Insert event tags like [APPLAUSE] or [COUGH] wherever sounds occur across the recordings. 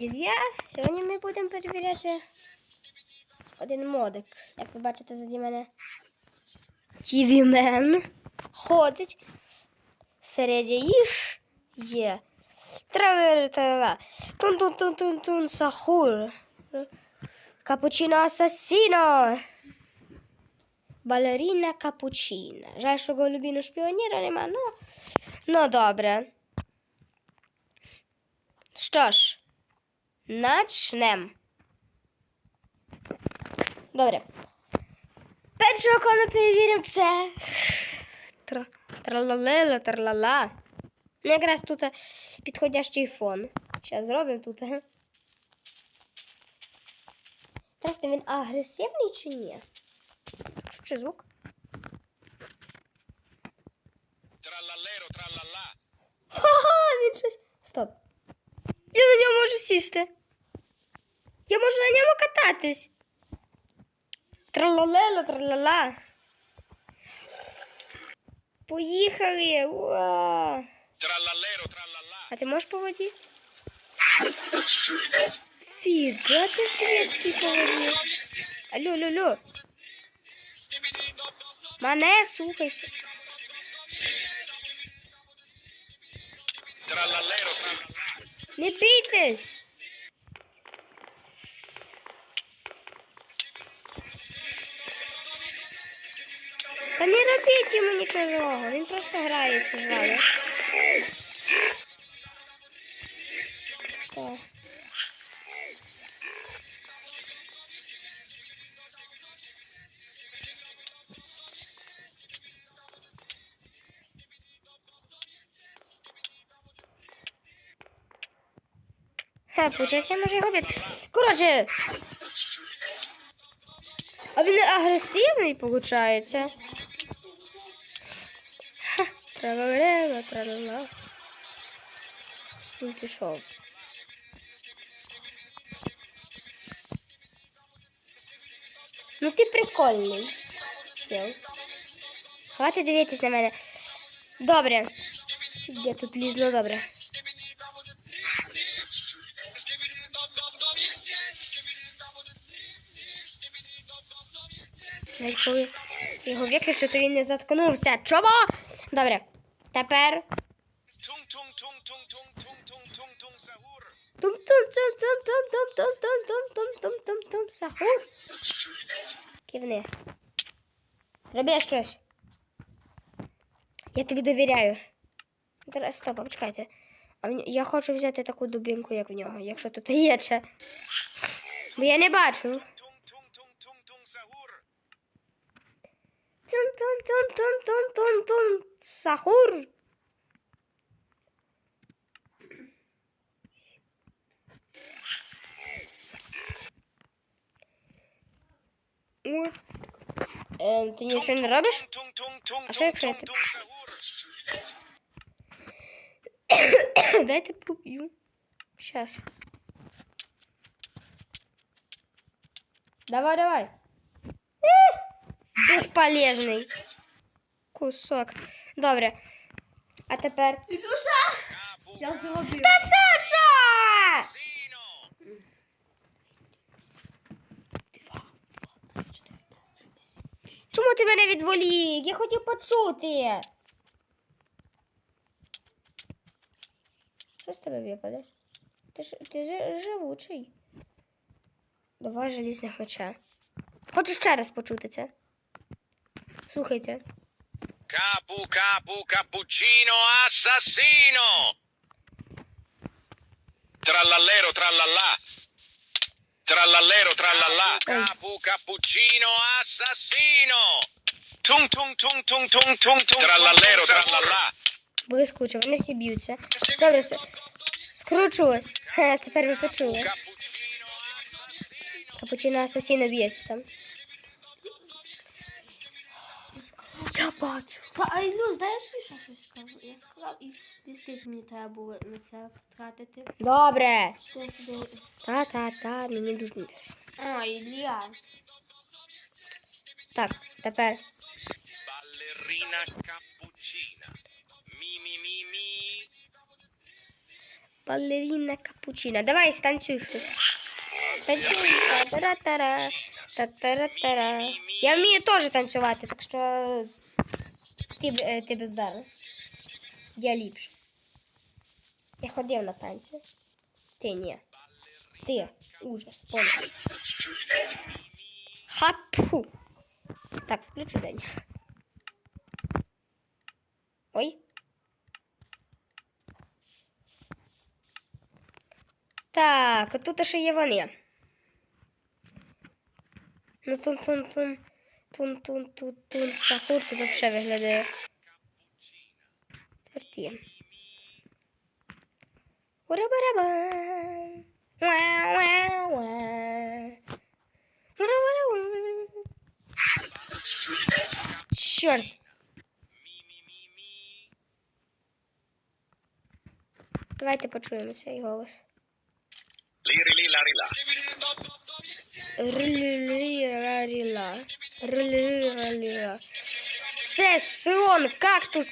Ілля, сьогодні ми будемо перевіряти один модик. Як ви бачите, заді мене Man ходить. Серед їх є тралера тун-тун-тун-тун-тун сахур. Капучино асасіно. Балеріна капучина. Жаль, що голубіну шпіоніра нема, ну, ну добре. Що ж, начнем. Добре. Першого, кого ми перевіримо, це. Тра- Тралалела, тралала. Ну, якраз тут е, підходящий фон. Зараз зробимо тут. Просто він агресивний чи ні? Що звук? Trallallero, trallallà. Ха-ха, він щось. Стоп. Я на ньому можу сісти. Я можу на ньому кататись. Тралалело, тралала. Поїхали. Уа. Trallallero, trallallà. А ти можеш по воді? Фіга ти швидкий по воді. Алло, алло, алло. Мене слухайся. Не бійтесь. Та не робіть йому нічого злого, він просто грається з вами. Так. Ха, я можу його бити. Коротше. А він агресивний, виходить. Тралалела, тралала. Він пішов. Ну ти прикольний. Чел. Хватить дивитись на мене. Добре. Я тут лізну, добре. Навіть коли його виключу, то він не заткнувся. Чому? Добре. Тепер. Сахур. Кивни. Роби щось. Я тобі довіряю. Стоп, почекайте. А я хочу взяти таку дубінку, як в нього, якщо тут є ще. Бо я не бачу. Тун тун тун тун тун тун тун сахур. Ем, ти не робиш? А что я про это? [COUGHS] Дай-то поп'ю. Сейчас. Давай, давай. Безполезний. Кусок. Добре. А тепер. Ілюша! Я зробив. Та Саша! Чому ти мене відволік? Я хотів почути. Що з тебе випаде? Ти, ж, ти живучий. Давай желізних меча. Хочу ще раз почути це. Слухайте. Капу, капу, капучино, асасіно. Тралалеро, тралала. Тралалеро, тралала. Капу, капучино, асасіно. Тун, тун, тун, тун, тун, тун, тун. Тралалеро, тралала. Блискуче, вони всі б'ються. Добре, скручу. Хе, тепер ви почули. Капучино асасіно б'ється там. Я бачу. Та, а Ілюш, дай я тобі ще щось скажу. Я сказав, і і скільки мені треба було на це потратити. Добре. Що я собі... Та-та-та, мені дуже інтересно. А, Ілля. Так, тепер. ballerina cappuccina. Mi, mi, mi, mi. Балерина капучина. Давай, станцюй щось. Танцюй. Та-тара-тара. Та-тара-тара. Я вмію теж танцювати, так що ти, б- е, ти. Я ліпше. Я ходив на танці. Ти ні. Ти. Ужас. Понял. Хапу. Так, включи день. Ой. Так, от тут ще є вони. Ну тун тун тун tun tun tun tun sahur gibi bir şey bekledi. Dört diyeyim. Ura bara Черт. Давайте почуємо цей голос. Лірі-лі-ларі-ла. Лірі-лі-ларі-ла. Сессон, кактус,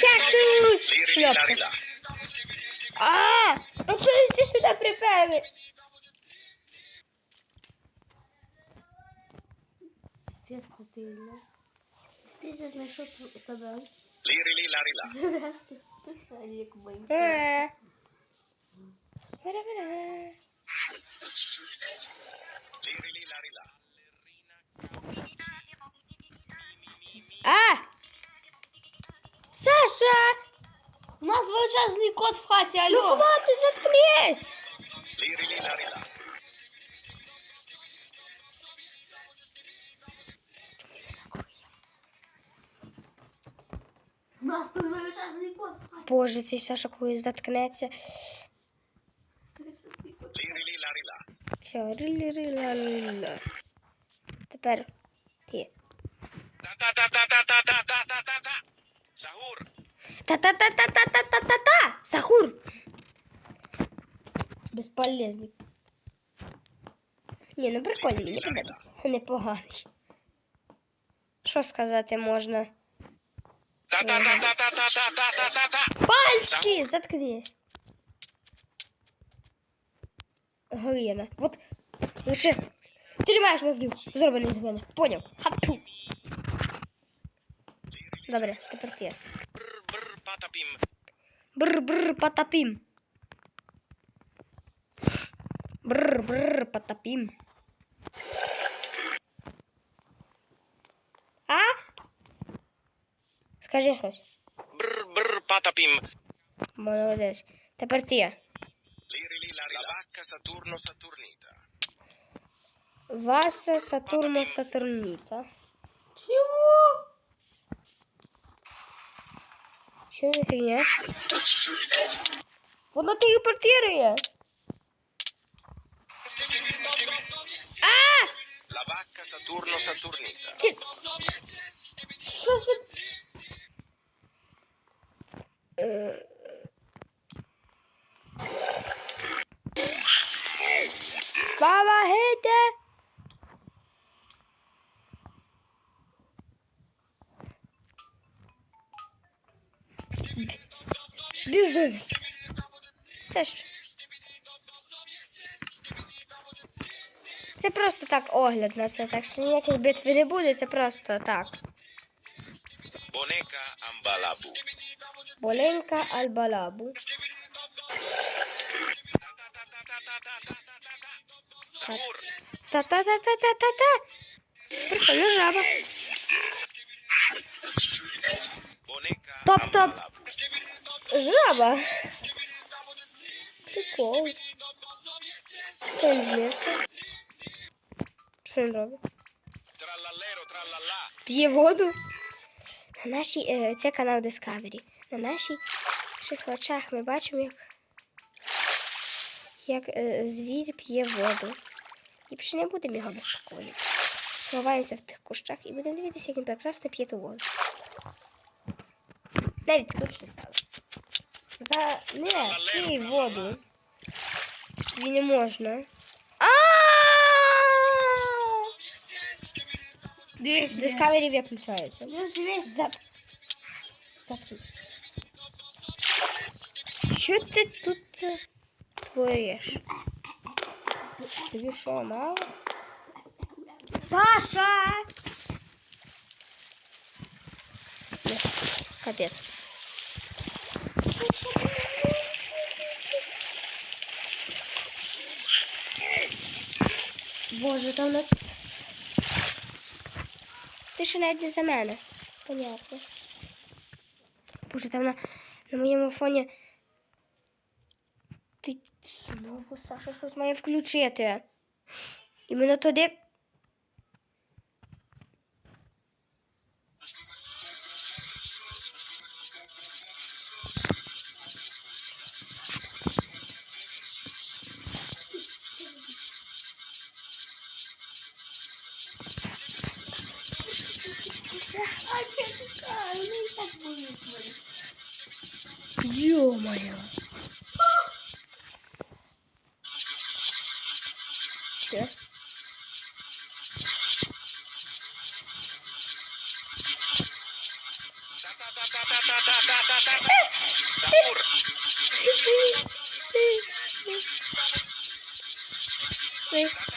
кактус! Шлепся. А, ну что ты сюда припали? Честно, ты, Илья. Ты здесь нашел тогда. Лири-ли-ла-ри-ла. Здравствуй. Ты шарик, маленький. Пора-пора. Лири-ли-ла-ри-ла. А! Саша! У нас величезний кот в хаті, Ну алло. хватит, заткнись! У нас тут величезний кот в хаті. Боже, цей Саша колись заткнеться. Все, рилі-рила-рила. Тепер. Та-та-та-та-та-та-та-та-та-та. Сахур. Та-та-та-та-та-та-та-та! Сахур! Безполезний. Ні, ну прикольний, мені подобається. [LAUGHS] Непоганий. Що сказати можна? Та-та-та-та-та-та-та-та-та. Пальчики! Заткнись. Глина. Вот лише ти не маєш мозгів. Зроблений з глини. Поняв? Хапу. Добре, тепер ти. Бр-бр патапім. Бр-бр патапім. Бр-бр патапім. А? Скажи щось. Бр-бр патапім. Молодець. Тепер ти. Сатурно Сатурно Сатурніта. Чого? Deixa eu ver quem é. Vou dar tiro para ti, Ah! que vaca Saturno Saturnita. Que... Só se... Uh... Baba, hate it! Безумець. Це? Це просто так огляд на це, так що ніякої битви не буде, це просто так. Бонека амбалабу. Боленька альбалабу. Та-та-та-та-та-та-та! Прикольно жаба. Топ-топ. Жаба. Прикол. Він змився? Що він робить? П'є воду. На нашій, е, це канал Discovery. На наших очах ми бачимо, як, як е, звір п'є воду. І більше не будемо його безпокоїти. Сховаємося в тих кущах і будемо дивитися, як він прекрасно п'є ту воду. Навіть скучно стало. За не пій воду. Тобі не можна. А! Дивись, Discovery виключається. Дивись, дивись. Зап... Запри. Що ти тут? е, куриш? Тобі що, мало? Саша! Не, Капець. Боже, там на... Ти ще навіть за мене. Понятно. Боже, там на, на моєму фоні. Ти знову Саша щось має включити. Іменно туди. Ё-моё. Все.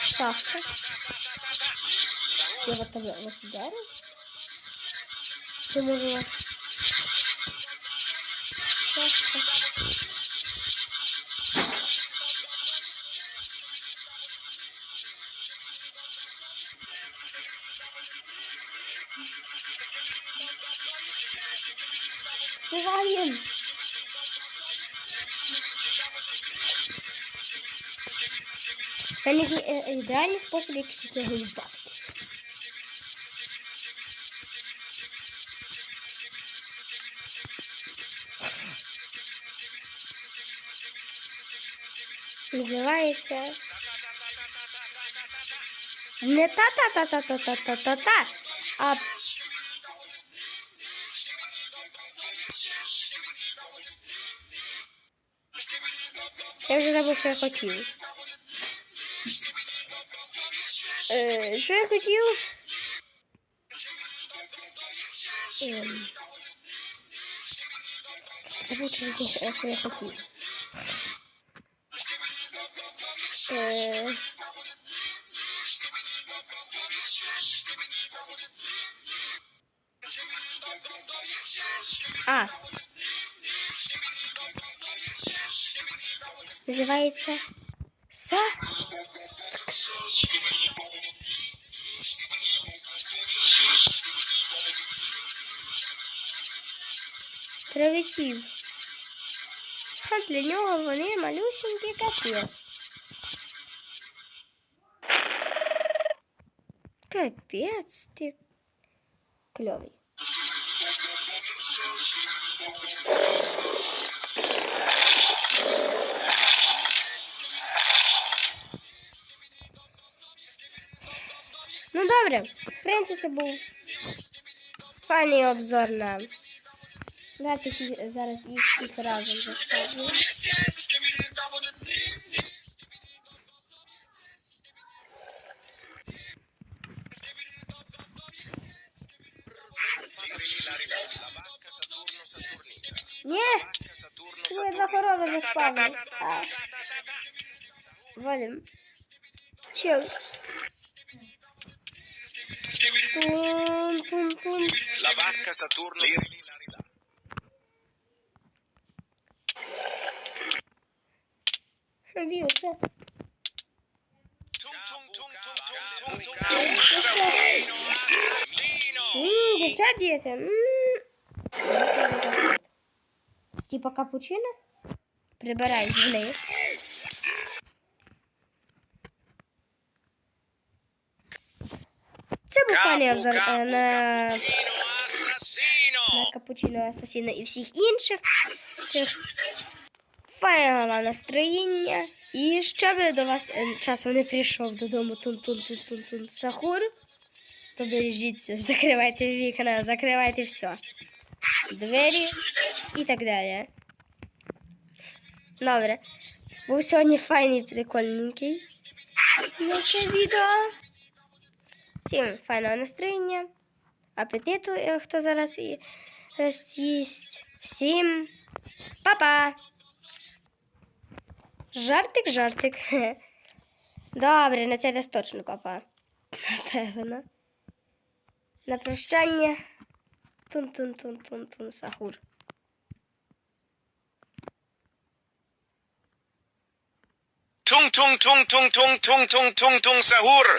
Сапур. Я вот тогда вас ударил. Ты можешь открываем. Они реальный э, э, способ, як від избавитись. Називається не та та та та та та та та та. а Я вже забув, що я хотів. Е, що я хотів? Ем, Забув, що я хотів. Е, А. Називається Са. Прилетів. А для нього вони малюсенький капець. Капець ти кльовий. Ну добре, в принципі, це був файний обзор на. Давайте зараз їх всіх разом заставлю. Ні, чому я два корови заспали? А. Валим. Чел. La vasca Saturno. Що б'ється? Типа капучино? Прибирай з неї. Це був Капу, обзор е, на, на капучино асасіна і всіх інших. Файного настроєння. І щоб до вас е, часом не прийшов додому тун-тун-тун-тун-тун сахур, то бережіться, закривайте вікна, закривайте все. Двері і так далі. Добре. Був сьогодні файний, прикольненький. Яке відео. Всім файного настроєння, апетиту, е, хто зараз і роз'їсть. Всім па-па! Жартик, жартик. [LAUGHS] Добре, на це раз точно папа. Напевно. На прощання. Тун-тун-тун-тун-тун, сахур. Tung tung